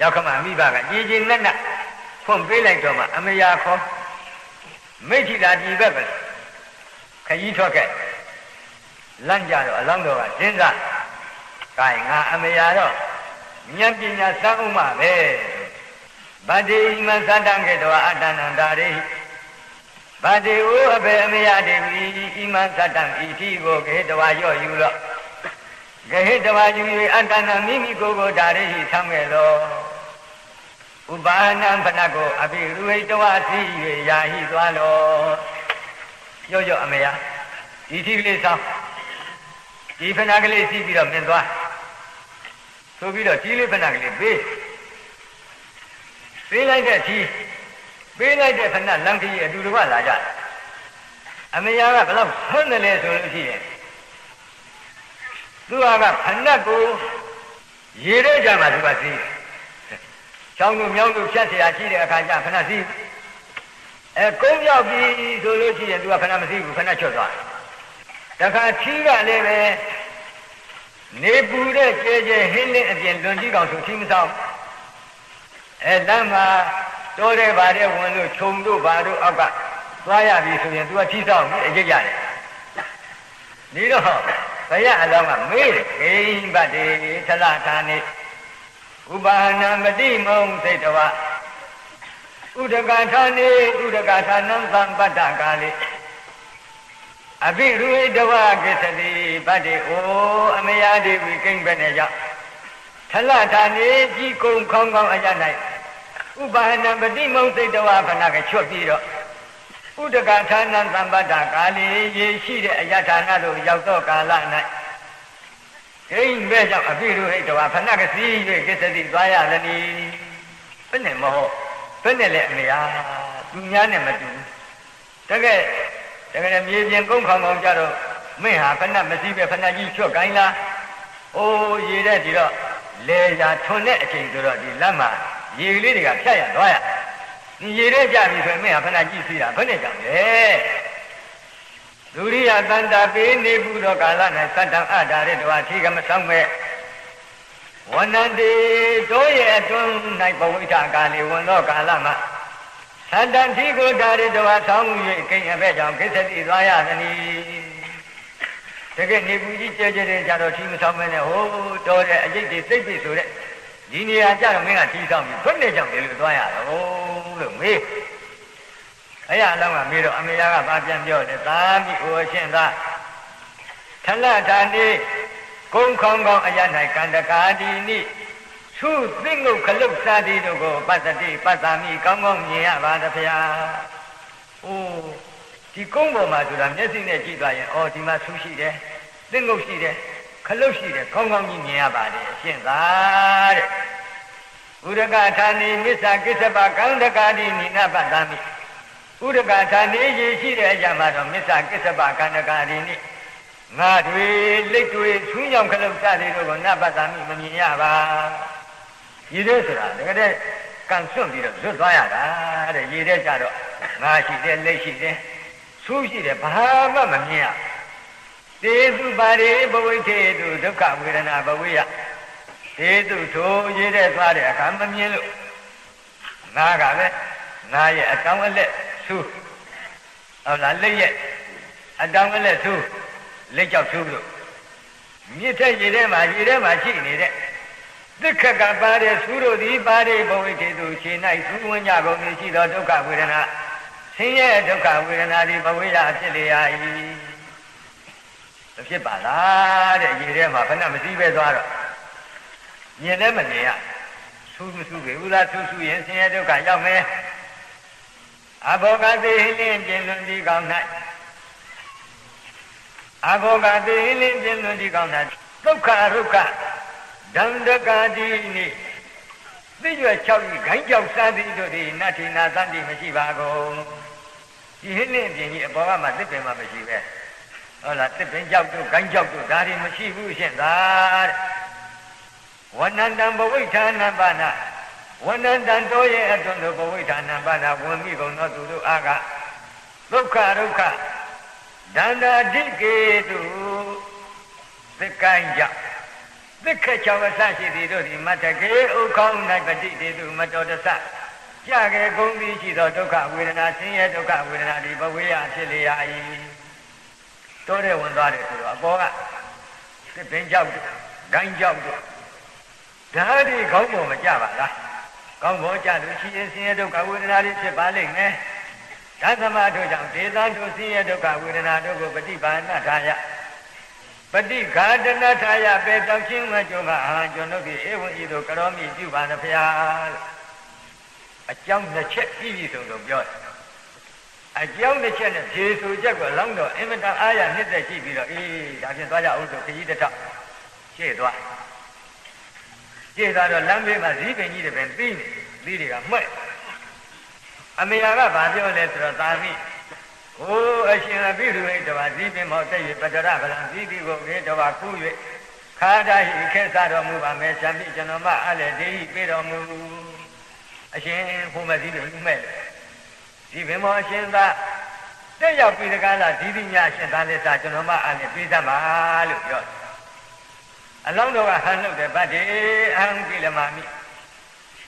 ရောက်ခမမိဘကကြည်ကြည်နက်နက်ဖွင့်ပေးလိုက်တော့မှအမယာခေါ်မိထီလာဒီဘက်ပဲခကြီးထွက်ခဲ့လန့်ကြတော့အလောင်းတော်ကစဉ်းစားကဲငါအမယာတော့ဉာဏ်ပညာစမ်းဥမပဲဗတ္တိမသတ္တံကေတောအတ္တနန္တာရိဗတ္တိဝအဘေအမယတေဝီဣမသတ္တံဣတိကိုကေတဝါရော့ယူလော့ ဂဟိတဝါယူ၍အတ္တနာမိမိကိုယ်ကိုဒါရိဟိဆံခဲ့လောဥပါဏံဖနကိုအဘိရူဟိတဝါစီ၍ယာဟိသွားလောရော့ရော့အမယဒီတိကလေးဆောင်ဒီဖနကလေးစီးပြီးတော့မြင်သွားဆိုပြီးတော့ဒီလေးဖနကလေးပေးပေးလိုက်တဲ့ဒီပေးလိုက်တဲ့ဖဏလမ်းကြီးအတူတကွလာကြအမေယာကဘလောက်ဆွမ်းတယ်လဲဆိုလို့ရှိရင် သူကဖဏကိုရေတဲ့ကြမှာသူကစီးချောင်းတို့မြောင်းတို့ဖြတ်เสียရှိတဲ့အခါကျဖဏစီးအဲကုန်းရောက်ပြီဆိုလို့ရှိရင်သူကဖဏမစီးဘူးဖဏချွတ်သွားတခါထီးကလည်းပဲနေပူတဲ့ကျဲကျဲဟင်းလင်းအပြင်လွန်ကြီးကောင်ဆိုထီးမဆောင်အဲလမ်းမှာတိုးတဲ့ဗာတဲ့ဝင်လို့ခြုံတို့ဗာတို့အောက်ကသွားရပြီဆိုရင် तू ကထိဆောင်ပြီးအရေးရတယ်ဒီတော့ ဘုရားအလောင်းကမေးတယ်ဂိမ်းဗတ်တေသလထာနေဥပါဏံမတိမုံစိတ်တဝဥဒကထာနေဥဒကထာနံသံပတ္တကာလေအဘိရူဟိတဝကိစ္စတိဗတ်တေအိုအမယာဒေဝီကိမ့်ပဲနဲ့ကြောင့်ထလထာနေကြီးကုံခေါင်းခေါင်းအရ၌ဥပါဏံပတိမုံစိတ်တဝခဏကချွတ်ပြီးတော့ ဥဒကဌာနံသံပတ္တကာလီရေရှိတဲ့အယထာဏတို့ရောက်တော့ကာလ၌ဂိမ်းပဲကြောင့်အပိရုဟိတဝခဏကစီး၍ကိစ္စတိသွားရသည်နီဘယ်နဲ့မဟုတ်ဘယ်နဲ့လဲအမေဟာသူများနဲ့မတူတကယ်တကယ်မြေပြင်ကုန်းခေါင်ခေါင်ကြတော့မင်းဟာခဏမစီးပဲခဏကြီးချွတ်ကိုင်းလားအိုးရေတဲ့ဒီတော့လေရာထွန်တဲ့အချိန်ဆိုတော့ဒီလမ်းမှာရေလေးတွေကဖြတ်ရသွားရဒီ ရေထဲကြပြီဆိုရင်မင်းဟာခဏကြည့်စီတာဘယ်နဲ့ကြောင့်လဲဒုရိယတန်တာပေးနေဘူးတော့ကာလ၌သတ္တံအတာရတဝါထိကမဆောင်မဲ့ဝန္တန်တေတို့ရဲ့အတွင်း၌ဘဝိထကာလီဝန်တော့ကာလမှာသတ္တံထိကိုတာရတဝါဆောင်း၍ကိဉ္အဘဲကြောင့်ကိစ္စတိသွားရသည်တကယ်နေဘူးကြီးကြဲကြဲတဲ့ကြတော့ထိမဆောင်မဲ့နဲ့ဟိုးတော်တဲ့အကျိတ်တွေစိတ်တွေဆိုတဲ့ဒီနေရာကြတော့မင်းကတီးဆောင်ပြီးဘယ်နဲ့ကြောင့်ဒီလိုသွားရတော့ လို့မေးအဲ့ရအလောင်းကမေးတော့အမေယာကဘာပြန်ပြောလဲသာမိဟိုအရှင်သာထလထာနေကုန်းခေါင်ခေါင်အရ၌ကန္တကာဒီနိသူသိငုတ်ခလုတ်စာတိတို့ကိုပတ္တိပတ္တာမိကောင်းကောင်းမြင်ရပါသဗျာ။အိုးဒီကုန်းပေါ်မှာဆိုတာမျက်စိနဲ့ကြည့်သွားရင်အော်ဒီမှာဆူရှိတယ်သိငုတ်ရှိတယ်ခလုတ်ရှိတယ်ကောင်းကောင်းကြီးမြင်ရပါတယ်အရှင်သာတဲ့ ဥဒကဌာနေမစ္ဆာကိစ္စပကန္တကာတိနိနပတ္တမိဥဒကဌာနေရရှိတဲ့အရာမှာတော့မစ္ဆာကိစ္စပကန္တကာတိနိငါတွေလက်တွေဆွင်းကြောင်ခလုတ်စသည်တို့ကိုနပတ္တမိမမြင်ရပါရည်တဲ့ဆိုတာတကယ်ကန်စွန့်ပြီးတော့ဇွတ်သွားရတာတဲ့ရည်တဲ့ကြတော့ငါရှိတယ်လက်ရှိတယ်ဆူးရှိတယ်ဘာမှမမြင်ရတေသူပါရိဘဝိထေတုဒုက္ခဝေဒနာဘဝိယ တေသူထိုရေးတဲ့သွားတဲ့အခါမမြင်လို့ငါကလည်းငါရဲ့အတောင်းအလက်ဆူဟုတ်လားလက်ရဲ့အတောင်းအလက်ဆူလက်ကြောက်ဆူလို့မြစ်ထက်ရေထဲမှာရေထဲမှာရှိနေတဲ့သက္ခကပါတဲ့ဆူတို့သည်ပါတဲ့ဘဝိထေတုခြေ၌သူဝင်ကြကုန်ပြီရှိသောဒုက္ခဝေဒနာဆင်းရဲဒုက္ခဝေဒနာသည်ဘဝိယဖြစ်လေရ၏မဖြစ်ပါလားတဲ့ရေထဲမှာဘယ်နဲ့မစည်းပဲသွားတော့ မြင်လည်းမမြင်ရဆူးမဆူးပဲဥလားဆူးဆူးရင်ဆင်းရဲဒုက္ခရောက်မယ်အဘောဂတိလင်းပြင်းလွန်ဒီကောင်း၌အဘောဂတိလင်းပြင်းလွန်ဒီကောင်း၌ဒုက္ခရုက္ခဒန္တကာတိနိသိရွယ်၆ကြီးခိုင်းကြောက်စားသည်တို့သည်နတ္ထိနာသတ္တိမရှိပါကုန်ဒီဟင်းလင်းပြင်းကြီးအဘောကမှသစ်ပင်မှမရှိပဲဟုတ်လားတစ်ပင်ကြောက်တို့ဂိုင်းကြောက်တို့ဒါတွေမရှိဘူးရှင့်သာတဲ့ ဝဏန္တံဘဝိဌာနပါဏဝဏန္တံတို့ရဲ့အတွန်းတို့ဘဝိဌာနပါဏဝင်မိကုန်သောသူတို့အားကဒုက္ခဒုက္ခဒန္တာတိကေတုသက္ကိုင်းကြောက်သက္ခချောင်အစရှိသည်တို့သည်မတကေဥခေါင်း၌ပฏิတေသူမတော်တဆကြကေဂုံပြီးရှိသောဒုက္ခဝေဒနာဆင်းရဲဒုက္ခဝေဒနာဒီဘဝေယဖြစ်လေရ၏တိုးတဲ့ဝင်သွားတယ်ဆိုတော့အပေါ်ကသစ်ပင်ကြောက်တို့ဂိုင်းကြောက်တို့ ဓာတ်ဒီခေါင်းပေါ်မကြပါလားကောင်းပေါ်ကြလို့ရှိရင်ဆင်းရဲဒုက္ခဝေဒနာတွေဖြစ်ပါလိမ့်မယ်ဓမ္မတို့ကြောင့်ဒေသတို့ဆင်းရဲဒုက္ခဝေဒနာတို့ကိုပฏิပါဏထားရပฏิဃာတနာထာယပေတောင်းချင်းမကြုံကအာကျွန်ုပ်ဒီဧဝံဤသို့ကရောမိပြုပါနှဖျားလို့အကြောင်းတစ်ချက်ပြည့်ပြည့်စုံစုံပြောတယ်အကြောင်းတစ်ချက်နဲ့ခြေဆူချက်ကိုလောင်းတော့အင်မတန်အားရနှစ်သက်ကြည့်ပြီးတော့အေးဒါဖြင့်သွားကြအောင်ဆိုခကြီးတစ်ထောက်ရှေ့သွား ရှေ့သွားတော့လမ်းဘေးမှာဇီးပင်ကြီးတွေပင်ပြီးနေသီးတွေကမှဲ့အမေယာကဘာပြောလဲဆိုတော့သာမိဟိုအရှင်အပိဓုဟိတဝါဇီးပင်မောတက်၍ပတ္တရဗလံဇီးတိကိုခေတဝါခု၍ခါဒဟိခေသတော်မူပါမယ်ရှမ်းပိကျွန်တော်မအလည်းဒေဟိပြေတော်မူအရှင်ဘုမဇီးပင်လူမဲ့လေဇီးပင်မောအရှင်သာတက်ရောက်ပြီးတကားလားဇီးတိညအရှင်သာလက်စာကျွန်တော်မအလည်းပြေးသမှာလို့ပြောတယ် အလောင်းတော်ကဟန်လုပ်တယ်ဗတ်တေအဟံကိလမာမိ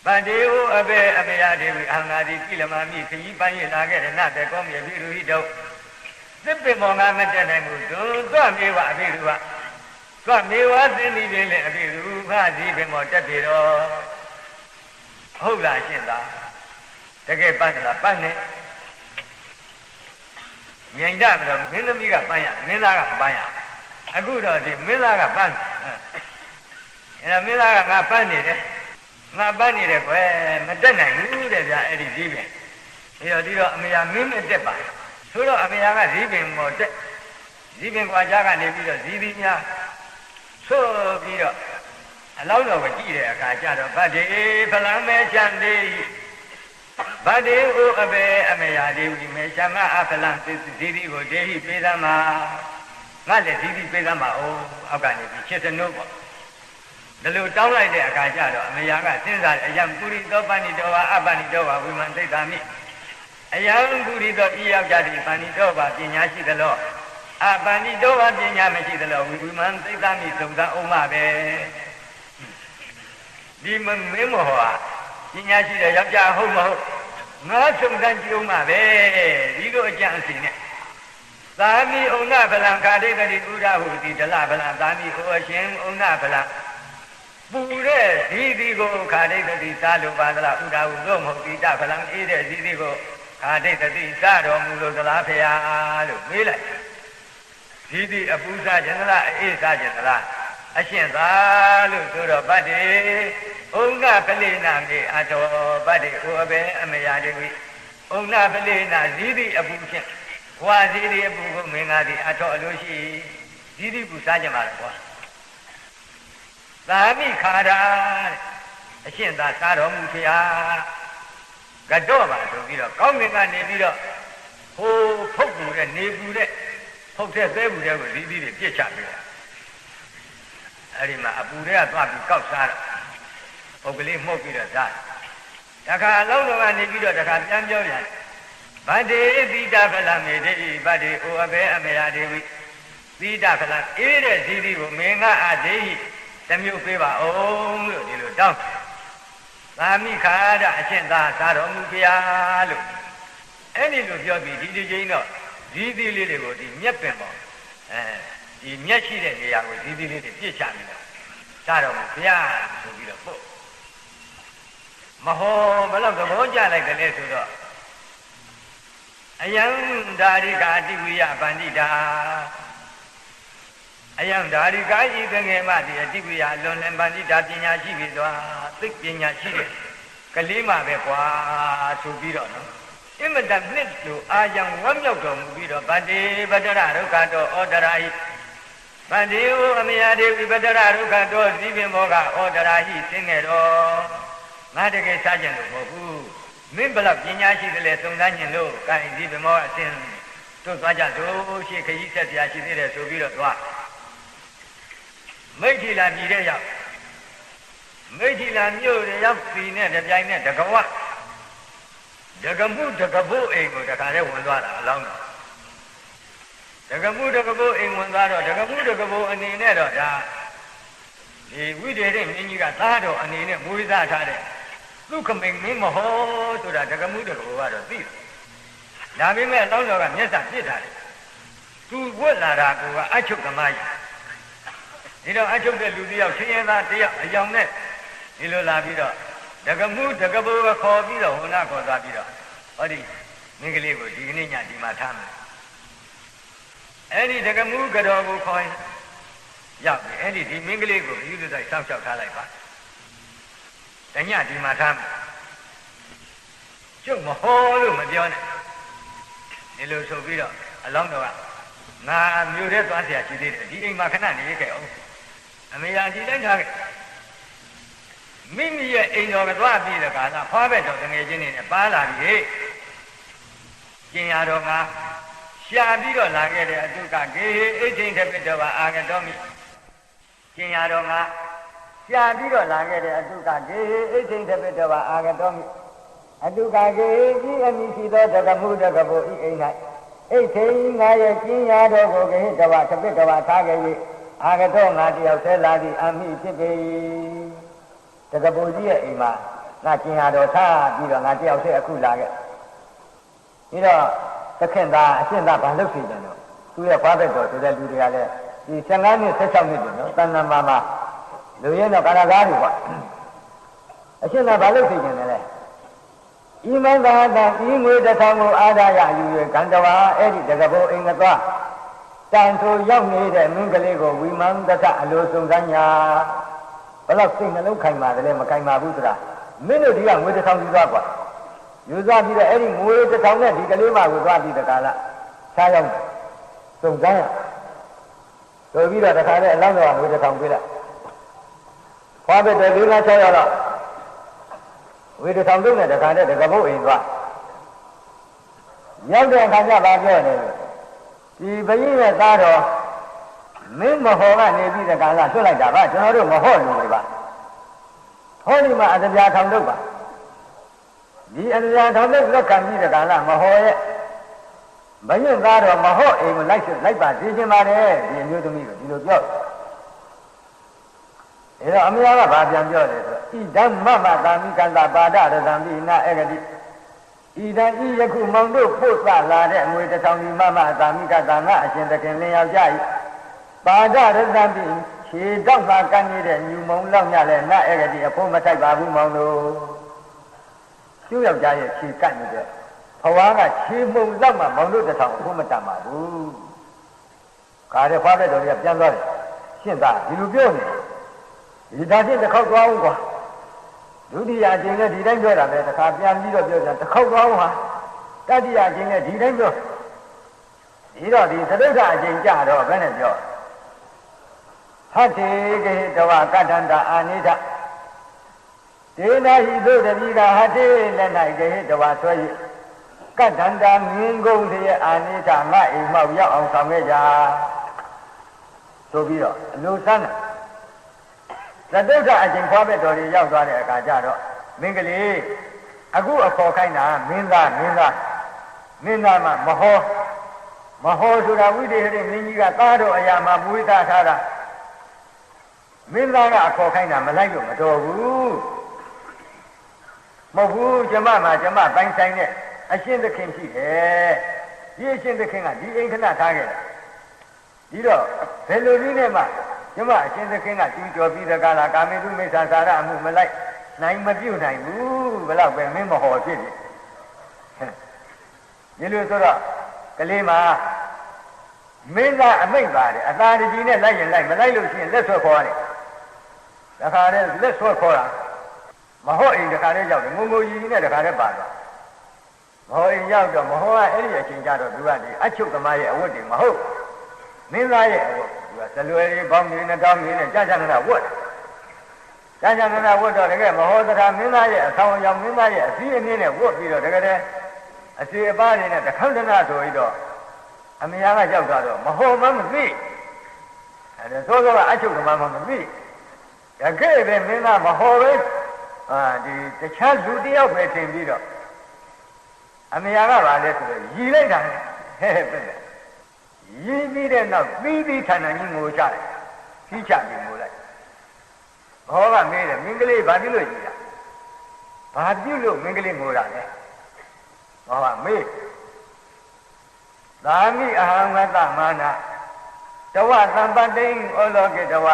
ဗတ်တေဟိုအဘေအမေယဒေဝီအဟံငါဒီကိလမာမိခကြီးပန်းရလာခဲ့တဲ့နတ်တဲ့ကောမြေပြီလူဟိတုသစ်ပင်မောင်ကမတက်နိုင်ဘူးဒုသွားမေဝအဘိဓုဝသွားမေဝသင်္တိပင်လည်းအဘိဓုဖာစီပင်မောတက်ပြီတော့ဟုတ်လားရှင်းသားတကယ်ပန်းလားပန်းနေမြိုင်ကြပြီးတော့မင်းသမီးကပန်းရမင်းသားကပန်းရ အခုတော့ဒီမင်းသားကပန်းအဲ့ဒါမင်းသားကငါပန်းနေတယ်ငါပန်းနေတယ်ကွယ်မတက်နိုင်ဘူးတဲ့ဗျာအဲ့ဒီကြီးပင်အဲ့တော့ဒီတော့အမေယာမင်းနဲ့တက်ပါဆိုတော့အမေယာကဈီးပင်ပေါ်တက်ဈီးပင်ကွာကြားကနေပြီးတော့ဈီးသီးများဆိုပြီးတော့အလောက်တော်ကိုကြည့်တဲ့အခါကျတော့ဗတ်ဒီဖလံမဲချန်သေးဗတ်ဒီဥအဘေအမေယာဒီဝိမေချာငါအဖလံသီသီကိုဒေဟိပေးသမှာ ငါလည်းဒီဒီပေးသမှာအိုးအောက်ကနေပြီးချစ်စနုပေါ့ဒါလိုတောင်းလိုက်တဲ့အခါကျတော့အမေယာကစဉ်းစားအယံပုရိသောပဏိတောဝါအပဏိတောဝါဝိမံသိတ္တာမိအယံပုရိသောဤယောက်ျားဒီပဏိတောဝါပညာရှိသလောအပဏိတောဝါပညာမရှိသလောဝိမံသိတ္တာမိသုံးသအောင်မှာပဲဒီမမင်းမောဟာပညာရှိတဲ့ယောက်ျားဟုတ်မဟုတ်ငါသုံးသကြည့်အောင်မှာပဲဒီလိုအကြံအစီနဲ့ သာမိဩနဗလံခာဒိတတိဥဒဟုတိဒလဗလံသာမိဟောရှင်ဩနဗလံပူတဲ့ဇီတိကိုခာဒိတတိစားလိုပါသလားဥဒဟုသို့မဟုတ်တိတဗလံအေးတဲ့ဇီတိကိုခာဒိတတိစားတော်မူလို့သလားဖေဟာလို့မေးလိုက်ဇီတိအပူစားခြင်းသလားအေးစားခြင်းသလားအရှင်သာလို့ဆိုတော့ဗတ္တိဩင္ကပလိနာမေအတော်ဗတ္တိဟောပဲအမယာတိဝိဩင္ကပလိနာဇီတိအပူဖြင့် ဝါစီဒီအပူကိုမင်းသားဒီအထောက်အလို့ရှိဇီတိပူစားကြပါလားကွာသာမိခါရာအရှင်သာစားတော်မူဖျားကတော့ပါဆိုပြီးတော့ကောင်းကင်ကနေပြီးတော့ဟိုဖုတ်ပူတဲ့နေပူတဲ့ဖုတ်တဲ့သဲပူတဲ့ကိုဇီတိတွေပြစ်ချပေးတာအဲ့ဒီမှာအပူတွေကသွားပြီးကောက်စားတော့ပုတ်ကလေးမှုတ်ပြီးတော့စားတခါအလုံးတော်ကနေပြီးတော့တခါပြန်ပြောပြန် ဗတ္တိသီတာဖလမေတိဗတ္တိဩအဘေအမေယဒေဝိသီတာဖလအေးတဲ့ဇီတိကိုမင်းကအဒေဟိတမျိုးပေးပါအောင်လို့ဒီလိုတောင်းသာမိခါဒအရှင်သာသာတော်မူဖျားလို့အဲ့ဒီလိုပြောပြီးဒီဒီချင်းတော့ဇီတိလေးတွေကိုဒီမြက်ပင်ပေါ့အဲဒီမြက်ရှိတဲ့နေရာကိုဇီတိလေးတွေပြစ်ချပြီးတော့သာတော်မူဖျားဆိုပြီးတော့ပို့မဟောဘယ်တော့သဘောကျလိုက်ကြလဲဆိုတော့ အယံဓာရိကာတိဝိယဗန္တိတာအယံဓာရိကာဤသငယ်မတိအတိဝိယလွန်လင်ဗန္တိတာပညာရှိပြီသွားသိပညာရှိတဲ့ကလေးမှပဲကွာဆိုပြီးတော့နော်အင်မတန်နှစ်လိုအာယံဝမ်းမြောက်တော်မူပြီးတော့ဗတ္တိပတ္တရဒုက္ခတောဩဒရာဟိဗတ္တိဟအမယဒေဝိပတ္တရဒုက္ခတောဇီပင်ဘောကဩဒရာဟိသင်ငယ်တော်ငါတကယ်စားကြလို့မဟုတ်ဘူး မင်းဘလောက်ပညာရှိတယ်လဲသုံးသန်းညင်လို့ကိုင်ဒီဗမောအစင်တို့သွားကြတို့ရှိခကြီးဆက်ပြာရှိသေးတယ်ဆိုပြီးတော့သွားမိတ်ထီလာမြည်တဲ့ရောက်မိတ်ထီလာမြို့တဲ့ရောက်ပြီးနဲ့တပြိုင်နဲ့တကဝဒကမှုဒကဘုအိမ်ကိုတခါတည်းဝင်သွားတာအလောင်းတော်ဒကမှုဒကဘုအိမ်ဝင်သွားတော့ဒကမှုဒကဘုအနေနဲ့တော့ဒါဒီဝိဒေရမင်းကြီးကသားတော်အနေနဲ့မွေးစားထားတဲ့ သူခမိန်မင်းမဟောဆိုတာဒကမှုတကောကတော့သိတယ်ဒါပေမဲ့တောင်းတော်ကမျက်စာပြစ်ထားတယ်သူဝတ်လာတာကအချုပ်ကမကြီးဒီတော့အချုပ်တဲ့လူတယောက်ချင်းရင်သားတယောက်အယောင်နဲ့ဒီလိုလာပြီးတော့ဒကမှုဒကဘူကခေါ်ပြီးတော့ဟိုနာခေါ်သွားပြီးတော့ဟောဒီမင်းကလေးကိုဒီကနေ့ညဒီမှာထားမယ်အဲ့ဒီဒကမှုကတော်ကိုခေါ်ရင်ရောက်ပြီအဲ့ဒီဒီမင်းကလေးကိုယူလူဆိုင်စောင့်ရှောက်ထားလိုက်ပါ တညဒီမှာထားမယ်ကျုပ်မဟောလို့မပြောနဲ့ဒီလိုဆိုပြီးတော့အလောင်းတော်ကငါမျိုးတဲ့သွားเสียရှိသေးတယ်ဒီအိမ်မှာခဏနေခဲ့အောင်အမေရာဒီတိုင်းထားခဲ့မိမိရဲ့အိမ်တော်ကသွားပြီးတဲ့ကာလဖွားဘက်တော်တငယ်ချင်းတွေနဲ့ပါလာပြီဟဲ့ကျင်ရတော်ကရှာပြီးတော့လာခဲ့တဲ့အတုကကေဟိအိဋ္ဌိန်တပိတော်ပါအာဂတော်မိကျင်ရတော်က ရှာပြီးတော့လာခဲ့တဲ့အတုကကေဟိအိဋ္ဌိန်တပိတော်ပါအာဂတော်မိအတုကကေဤအမိရှိသောတကမှုတကပုဤအိမ်၌အိဋ္ဌိန်ငါရဲ့ကျင်ရတော်ကိုကေဟိတဝတပိတော်ပါထားခဲ့၍အာဂတော်ငါတယောက်ဆဲလာသည့်အမိဖြစ်ပေတကပုကြီးရဲ့အိမ်မှာငါကျင်ရတော်ထားပြီးတော့ငါတယောက်ဆဲအခုလာခဲ့ပြီးတော့သခင်သားအရှင်သားဘာလုပ်စီကြတယ်တော့သူရဲ့ဘာဘက်တော်ဆိုတဲ့လူတွေကလည်းဒီ15နှစ်16နှစ်တွေနော်တဏ္ဍာမှာမှာ လူရင်းတော့ကာရကားတွေပေါ့အရှင်သားဘာလုပ်စီကြတယ်လဲဤမင်္ဂလာတဤငွေတစ်ထောင်ကိုအာဒါရယူရကံတဝါအဲ့ဒီတကဘောအင်္ဂသွားတန်ထိုရောက်နေတဲ့မင်းကလေးကိုဝိမန္တထအလိုစုံစမ်းညာဘလောက်စိတ်နှလုံးခိုင်ပါတယ်လဲမခိုင်ပါဘူးဆိုတာမင်းတို့ဒီကငွေတစ်ထောင်ယူသွားကွာယူသွားပြီးတော့အဲ့ဒီငွေတစ်ထောင်နဲ့ဒီကလေးမကိုသွားပြီးတကားလားစားရောက်စုံစမ်းရဆိုပြီးတော့တခါနဲ့အလောင်းတော်ကငွေတစ်ထောင်ပေးလိုက် ခွားပဲတယ်၄၅6ရောက်တော့ဝေတစ်ထောင်တုံးနဲ့တခါနဲ့တကပုတ်အိမ်သွားရောက်တဲ့အခါကျပါပြောတယ်ဒီဘကြီးရဲ့သားတော်မင်းမဟောကနေပြီးတခါလားဆွတ်လိုက်တာပါကျွန်တော်တို့မဟောလူတွေပါဟောဒီမှာအတပြာထောင်တုတ်ပါဒီအတရားထောင်တဲ့လက်ခံပြီးတဲ့ကာလမဟောရဲ့မညွတ်သားတော့မဟောအိမ်ကိုလိုက်လိုက်ပါသိချင်ပါတယ်ဒီအမျိုးသမီးကိုဒီလိုပြော အဲတော့အမယားကဘာပြန်ပြောလဲဆိုတော့ဣဒံမမသာမိကန္တာပါဒရသံပိနာအေဂတိဣဒံဤယခုမောင်တို့ပို့သလာတဲ့အငွေတစ်ထောင်ဒီမမသာမိကသာငါအရှင်သခင်လင်းယောက်ျားဤပါဒရသံပိခြေတော့မှကမ်းနေတဲ့ညူမုံလောက်ညလဲနာအေဂတိအဖို့မထိုက်ပါဘူးမောင်တို့ကျိုးယောက်ျားရဲ့ခြေကပ်နေတဲ့ဘဝကခြေမုံလောက်မှမောင်တို့တစ်ထောင်အခုမတတ်ပါဘူး။ကားတဲ့ဖားတဲ့တော်ကြီးပြန်သွားတယ်။ရှင်းသားဒီလိုပြောနေ ဒီဒါချင်းတစ်ခေါက်သွားအောင်ကွာ။ဒုတိယအချိန်နဲ့ဒီတိုင်းပြောတာပဲတစ်ခါပြန်ပြီးတော့ပြောကြတစ်ခေါက်သွားအောင်ဟာတတိယအချိန်နဲ့ဒီတိုင်းပြောဒီတော့ဒီသရုပ်ထအချိန်ကြတော့ဘယ်နဲ့ပြောဟတ္ထေကေတဝကတ္တန္တအာနိဒဒေနာဟိသုတတိကဟတေလက်၌ကေတဝဆွဲ၍ကတ္တန္တာမြင်းကုန်းတရဲ့အာနိဒငါအိမ်မောက်ရောက်အောင်ဆောင်ခဲ့ကြဆိုပြီးတော့အလိုဆန်းတယ် သတုဒ္ဓအချိန်ခွားဘက်တော်ကြီးရောက်သွားတဲ့အခါကျတော့မင်းကလေးအခုအခေါ်ခိုင်းတာမင်းသားမင်းသားမင်းသားမှမဟောမဟောဆိုတာဝိတေဟရိမင်းကြီးကသားတော်အရာမှာမွေးသားထားတာမင်းသားကအခေါ်ခိုင်းတာမလိုက်လို့မတော်ဘူးမဟုတ်ဘူးကျမမှာကျမပိုင်ဆိုင်တဲ့အရှင်သခင်ရှိတယ်ဒီအရှင်သခင်ကဒီအိမ်ခဏထားခဲ့တာဒီတော့ဘယ်လိုနည်းနဲ့မှ ကျမအရှင်သခင်ကကြည်တော်ပြီးတဲ့ကာလကာမေတုမိစ္ဆာစာရအမှုမလိုက်နိုင်မပြုတ်နိုင်ဘူးဘယ်တော့ပဲမင်းမဟောဖြစ်တယ်ဒီလိုဆိုတော့ကလေးမှာမင်းကအမိတ်ပါတယ်အသာတကြီးနဲ့လိုက်ရင်လိုက်မလိုက်လို့ရှိရင်လက်ဆွဲခေါ်ရတယ်တခါတည်းလက်ဆွဲခေါ်တာမဟုတ်အိမ်တခါတည်းရောက်တယ်ငုံငုံကြီးနဲ့တခါတည်းပါသွားမဟုတ်အိမ်ရောက်တော့မဟုတ်ကအဲ့ဒီအချိန်ကျတော့သူကဒီအချုပ်သမားရဲ့အဝတ်တွေမဟုတ်မင်းသားရဲ့အဝတ်သူ ကဇလွယ်လေးပေါင်းနေနဲ့တောင်းနေနဲ့ကြာကြာနာဝတ်ကြာကြာနာဝတ်တော့တကယ်မဟုတ်တာမင်းသားရဲ့အဆောင်အယောင်မင်းသားရဲ့အစည်းအနည်းနဲ့ဝတ်ပြီးတော့တကယ်တည်းအစီအပါးတွေနဲ့တခန့်တနာဆိုပြီးတော့အမေကရောက်သွားတော့မဟုတ်မှမသိအဲဒါသို့သောအချုပ်သမားမှမသိတကယ်ပဲမင်းသားမဟုတ်ပဲအာဒီတခြားလူတယောက်ပဲထင်ပြီးတော့အမေကပါလဲဆိုတော့ရီလိုက်တာဟဲ့ပဲ ရီပြီးတဲ့နောက်ပြီးပြီးဌာနကြီးငိုချတယ်ကြီးချပြီးငိုလိုက်ဘောကမေးတယ်မင်းကလေးဘာပြုလို့ကြီးတာဘာပြုလို့မင်းကလေးငိုတာလဲဘောကမေးသာမိအဟံဝတ္တမာနတဝသံပတ္တိဩလောကေတဝ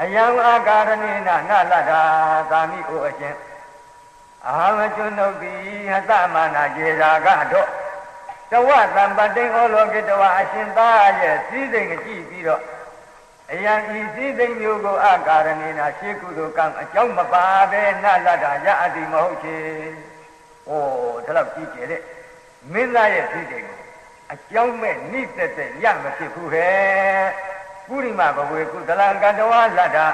အယံအာကာရဏိနနလတ္တာသာမိကိုအရှင်အာမကျွနုတ်တိဟတမာနာကျေရာကတော့ တဝသံပတ္တိဩလောကေတဝအရှင်သားရဲ့စည်းစိမ်ကြည့်ပြီးတော့အယံဤစည်းစိမ်မျိုးကိုအာကာရဏိနာရှေကုသိုလ်ကံအကြောင်းမပါပဲနလတ္တာရအတိမဟုတ်ချေ။အိုးဒါတော့ကြည့်ကြတဲ့မင်းသားရဲ့စည်းစိမ်ကိုအကြောင်းမဲ့နိသက်သက်ရမဖြစ်ဘူးဟဲ့ပုရိမဘဝေကုသလံကတဝါလတ္တာ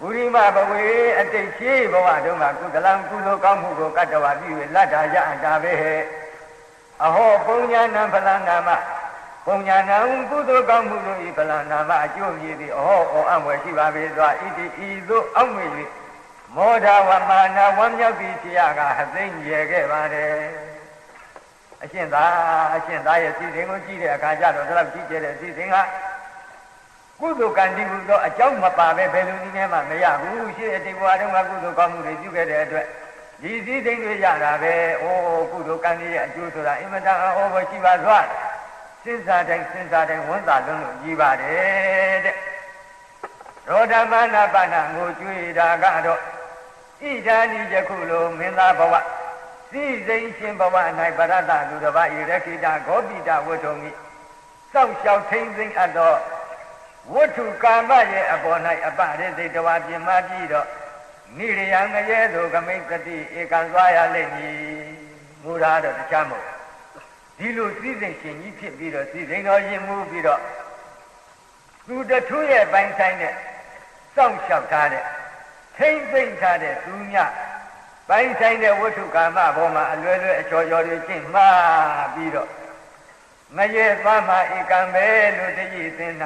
ပုရိမဘဝေအတိတ်ရှိဘဝတုန်းကကုသလံကုသိုလ်ကောင်းမှုကိုကတ္တဝါပြု၍လတ္တာရအတာပဲဟဲ့ အဟောပုံညာနံဖလနာမပုံညာနံကုသိုလ်ကောင်းမှုတို့ဤဖလနာမအကျိုးမြည်သည်အဟောဩအံွယ်ရှိပါပေသောဣတိဤသို့အောက်မေ၍မောဒဝမာနဝမ်းမြောက်ပြီးရှိရကဟသိမ့်ရခဲ့ပါတယ်အရှင်သာအရှင်သာရဲ့စီစဉ်ကိုကြည့်တဲ့အခါကျတော့ဒါတော့ကြည့်ကြတဲ့စီစဉ်ကကုသိုလ်ကံတည်မှုတော့အကြောင်းမပါပဲဘယ်လိုနည်းနဲ့မှမရဘူးရှေ့အတိတ်ဘဝတုန်းကကုသိုလ်ကောင်းမှုတွေပြုခဲ့တဲ့အတွက် ဒီစည်းစိမ်တွေရတာပဲအိုးကုသိုလ်ကံရဲ့အကျိုးဆိုတာအင်မတန်အောဘရှိပါသွားစဉ်းစားတိုင်းစဉ်းစားတိုင်းဝန်သာလုံးလို့ကြီးပါတယ်တဲ့ရောဓမနာပနာငိုကြွေတာကတော့ဣဒာနိယခုလိုမင်းသားဘဝစည်းစိမ်ရှင်ဘဝ၌ပရတလူတစ်ပါးဣရခိတာဂောပိတဝတ္ထုံဤစောင့်ရှောက်ထိမ့်သိမ့်အပ်သောဝတ္ထုကာမရဲ့အပေါ်၌အပရိသိတဝါပြမပြီးတော့ နိရိယငရဲသို့ကမိတ်တတိဧကံသွားရလိမ့်မည်မူရာတော့တခြားမဟုတ်ဒီလိုစည်းစိမ်ရှင်ကြီးဖြစ်ပြီးတော့စည်းစိမ်တော်ရင်မှုပြီးတော့သူတထုရဲ့ပိုင်းဆိုင်နဲ့စောင့်ရှောက်ထားတဲ့ထိမ့်သိမ့်ထားတဲ့သူမြပိုင်းဆိုင်တဲ့ဝတ္ထုကာမဘောမှာအလွယ်လွယ်အချော်ချော်တွေကျင့်မှားပြီးတော့မရေသွားမှဧကံပဲလို့တည်သိ၌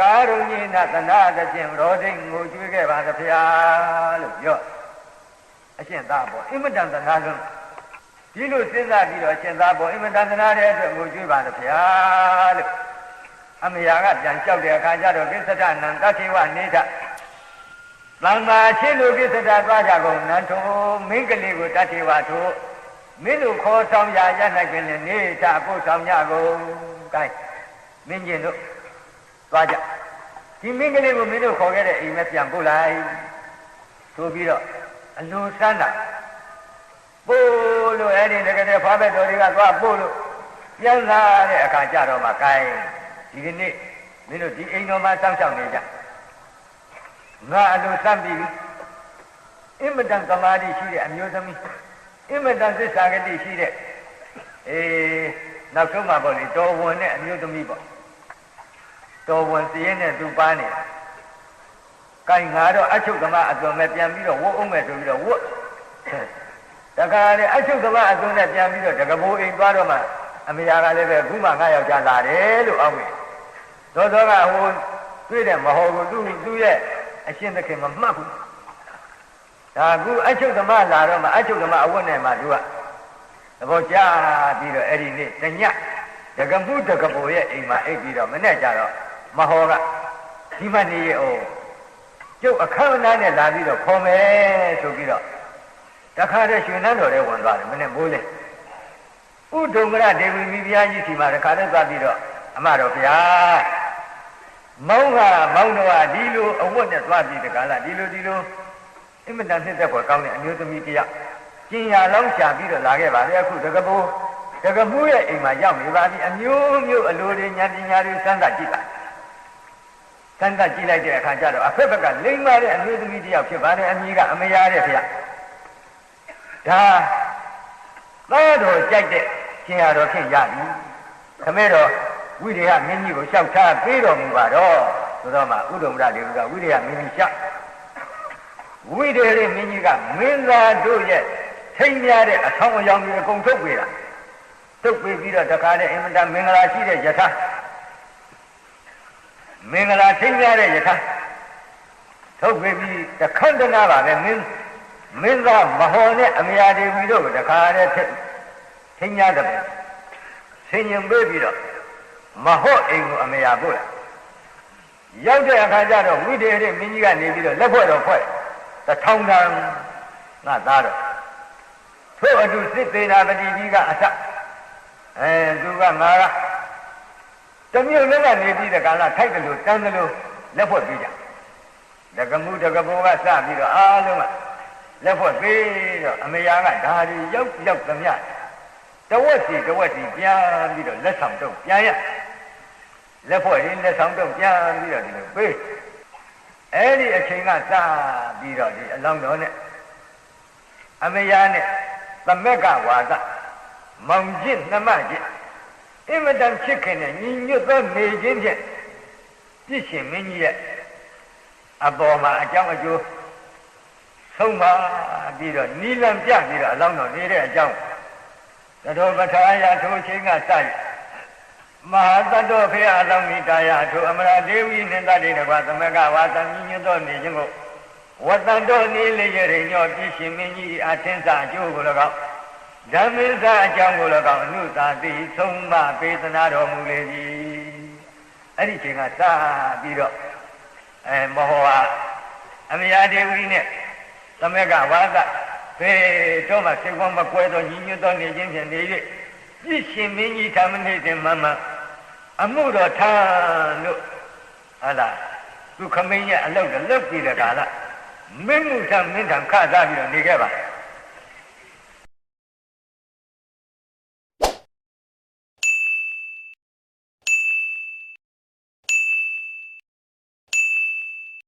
ကာရုဏိနသနာတဖြင့်ရောဒိငိုကြွေးခဲ့ပါသဗျာလို့ပြောအရှင်သာဘောအင်မတန်သနာဆုံးဒီလိုစဉ်းစားပြီးတော့အရှင်သာဘောအင်မတန်သနာတဲ့အတွက်ငိုကြွေးပါသဗျာလို့အမေယာကပြန်လျှောက်တဲ့အခါကျတော့ကိစ္စဒနံတထေဝနေထသံဃာချင်းလူကိစ္စဒသွားကြကုန်နန်းထိုမင်းကလေးကိုတထေဝထိုမင်းတို့ခေါ်ဆောင်ရရနိုင်ခင်လည်းနေထပို့ဆောင်ကြကုန်ကဲမင်းကျင်တို့ သွားကြဒီမင်းကလေးကိုမင်းတို့ခေါ်ခဲ့တဲ့အိမ်မပြန်ပို့လိုက်ဆိုပြီးတော့အလိုစမ်းတာပို့လို့အဲ့ဒီတကယ်ဖားဘက်တော်တွေကသွားပို့လို့ပြန်လာတဲ့အခါကျတော့မှကိုင်းဒီကနေ့မင်းတို့ဒီအိမ်တော်မှာစောင့်ရှောက်နေကြငါအလိုစမ်းပြီးအင်မတန်သမာဓိရှိတဲ့အမျိုးသမီးအင်မတန်သစ္စာဂတိရှိတဲ့အေးနောက်ဆုံးမှာပေါ့လေတော်ဝင်တဲ့အမျိုးသမီးပေါ့ တော်ဝင်စည်ရင်နဲ့သူပါနေတယ်။ကိုင်ငါတော့အချုပ်ကမအသွင်မဲ့ပြန်ပြီးတော့ဝုတ်အောင်မဲ့ဆိုပြီးတော့ဝုတ်တခါလေအချုပ်ကမအသွင်နဲ့ပြန်ပြီးတော့တကဘိုးအိမ်သွားတော့မှအမေယာကလည်းပဲခုမှငါယောက်ျားလာတယ်လို့အောက်မယ်။သောသောကဟိုတွေ့တယ်မဟုတ်ဘူးသူသူရဲ့အရှင်သခင်မမှတ်ဘူး။ဒါကူအချုပ်ကမလာတော့မှအချုပ်ကမအဝတ်နဲ့မှသူကသဘောကျပြီးတော့အဲ့ဒီနေ့တညတကမှုတကဘိုးရဲ့အိမ်မှာအိပ်ပြီးတော့မနဲ့ကြတော့ မဟောကဒီမနေရအောင်ကျုပ်အခမ်းအနားနဲ့လာပြီးတော့ခေါ်မယ်ဆိုပြီးတော့တခါတည်းရွှေနန်းတော်ထဲဝင်သွားတယ်မနဲ့မိုးလေဥဒုံကရဒေဝီမိဖုရားကြီးစီမှာတခါတည်းသွားပြီးတော့အမတော်ဗျာမောင်းကမောင်းတော့ဒီလိုအဝတ်နဲ့သွားပြီးတကားလားဒီလိုဒီလိုအင်မတန်နှစ်သက်ဖွယ်ကောင်းတဲ့အမျိုးသမီးတယောက်ကျင်ရလောင်းရှာပြီးတော့လာခဲ့ပါလေအခုတကပိုးတကမှုရဲ့အိမ်မှာရောက်နေပါပြီအမျိုးမျိုးအလိုတွေညာပညာတွေစမ်းသပ်ကြည့်ပါ စမ်းသပ်ကြည့်လိုက်တဲ့အခါကျတော့အဖက်ဘက်ကလိမ့်မာတဲ့အမျိုးသမီးတယောက်ဖြစ်ပါတယ်အမည်ကအမယာတဲ့ဖေဒါသားတော်ကြိုက်တဲ့ရှင်ရတော်ဖြစ်ရပြီခမဲတော်ဝိရိယမင်းကြီးကိုလျှောက်ထားပေးတော်မူပါတော့ဆိုတော့မှဥဒ္ဓမရဒေဝကဝိရိယမင်းကြီးလျှောက်ဝိရိယမင်းကြီးကမင်းသားတို့ရဲ့ထိမ်းများတဲ့အဆောင်အယောင်တွေအကုန်ထုတ်ပေးတာတုတ်ပေးပြီးတော့တခါနဲ့အင်မတန်မင်္ဂလာရှိတဲ့ယထာ မင်္ဂလာထိမ်းရတဲ့ယထာထုတ်ပေးပြီးတခန္တနာပါပဲမင်းမင်းသားမဟောနဲ့အမယာဒေဝီတို့တခါနဲ့ထိမ်းရတဲ့ပဲဆင်ញံပေးပြီးတော့မဟုတ်အိမ်ကိုအမယာပို့လာရောက်တဲ့အခါကျတော့ဝိတေရမင်းကြီးကနေပြီးတော့လက်ဖွဲ့တော်ဖွဲ့တထောင်တန်ငါသားတော့ထို့အတူစစ်သေးနာပတိကြီးကအစအဲသူကငါက တမျိုးလုံးကနေပြီးတဲ့ကာလထိုက်တယ်လို့တန်းတယ်လို့လက်ဖွဲ့ပြီးကြတကမှုတကဘောကစပြီးတော့အားလုံးကလက်ဖွဲ့ပြီးတော့အမေယာကဒါဒီရောက်ရောက်သမျှတဝက်စီတဝက်စီပြန်ပြီးတော့လက်ဆောင်တော့ပြန်ရလက်ဖွဲ့ရင်းလက်ဆောင်တော့ပြန်ပြီးတော့ဒီလိုပေးအဲ့ဒီအချိန်ကစပြီးတော့ဒီအလောင်းတော်နဲ့အမေယာနဲ့သမက်ကဝါဒမောင်ကျင့်နှမကျင့် အင်မတန်ဖြစ်ခင်တဲ့ညီညွတ်သောနေခြင်းဖြင့်ပြည့်ရှင်မင်းကြီးရဲ့အပေါ်မှာအကြောင်းအကျိုးဆုံးပါပြီးတော့နီလံပြပြီးတော့အလောင်းတော်နေတဲ့အကြောင်းသတော်ပဋ္ဌာယထိုချင်းကစရမဟာတတ္တဖေအလောင်းမိတာယထိုအမရာဒေဝီနှင့်တတိတကွာသမကဝါသမြညွတ်သောနေခြင်းကိုဝတ္တန်တော်နေလေရညောပြည့်ရှင်မင်းကြီးအထင်စာအကျိုးကို၎င်း ဓမ္မစာအကြောင်းကို၎င်းအနုသာတိဆုံးမပေးသနာတော်မူလေပြီအဲ့ဒီချိန်ကစပြီးတော့အဲမောဟဝအမယာဒေဝီနဲ့သမက်ကဝါသဖေတော့မှစေကောမကွဲသောညီညွတ်သောနေခြင်းဖြင့်နေ၍ပြည့်ရှင်မင်းကြီးဓမ္မနေစဉ်မှမှအမှုတော်ထမ်းလို့ဟာလားသူခမင်းရဲ့အလုပ်လုပ်ပြီးတဲ့ကာလမင်းမှုထမင်းထခစားပြီးတော့နေခဲ့ပါ